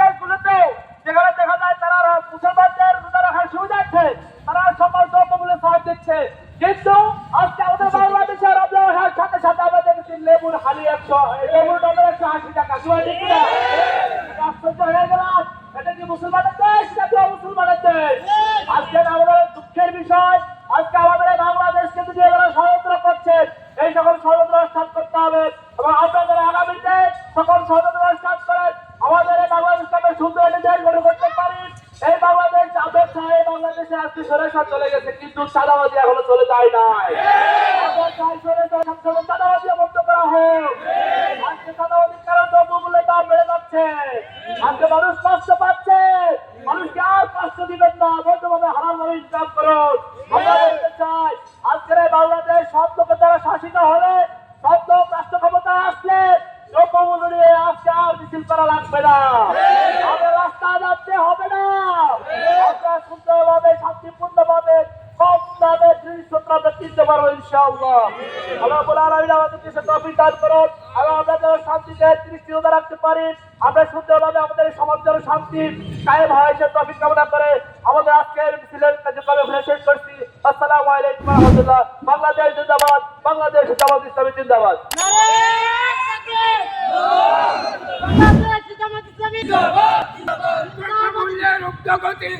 দেশগুলোতে যেখানে দেখা যায় তারা মুসলমানদের রোজা রাখার সুবিধার্থে তারা সকল ছাড় দিচ্ছে। কিন্তু আজকে আমাদের বাংলাদেশে রমজান আসার সাথে সাথে আমরা দেখেছি লেবুর হালি একশো লেবুর ডলার গেলাম এটা কি মুসলমানের দেশ নাকি মুসলমানের দেশ? আজকে আমাদের দুঃখের বিষয় বাংলাদেশে আজকে সরেসর চলে গেছে, কিন্তু চাঁদাবাজি এখনও চলে যায় নাই। চাঁদাবাজি বন্ধ করা হোক। আজকে চাঁদাবাজির কারণে দ্রব্যমূল্যের দাম বেড়ে যাচ্ছে। আজকে মানুষ কষ্ট পাচ্ছে। মানুষকে আর কষ্ট দিবেন না, বৈধভাবে হারাম ভাবে ইনকাম করুন। আমরা বলতে চাই, আজকের বাংলাদেশ সব লোকের দ্বারা শাসিত হলে সব লোক রাষ্ট্র ক্ষমতায় আসলে দ্রব্যমূল্য নিয়ে আজকে আর মিছিল করা লাগবে না। পারব ইনশাআল্লাহ। আল্লাহ বলে আলমিন আমাদেরকে সে তফিক দান করুন এবং আমরা যেন শান্তিতে দৃষ্টি রাখতে পারি আমরা সুন্দরভাবে আমাদের এই সমাজ যেন শান্তি কায়েম হয় সে তফিক কামনা করে আমাদের আজকের মিছিলের কার্যক্রম শেষ করছি। আসসালামু আলাইকুম রহমতুল্লাহ। বাংলাদেশ জিন্দাবাদ বাংলাদেশ জামাত ইসলামী জিন্দাবাদ। বাংলাদেশ জামাত ইসলামী মূল্যের উদ্যোগতি।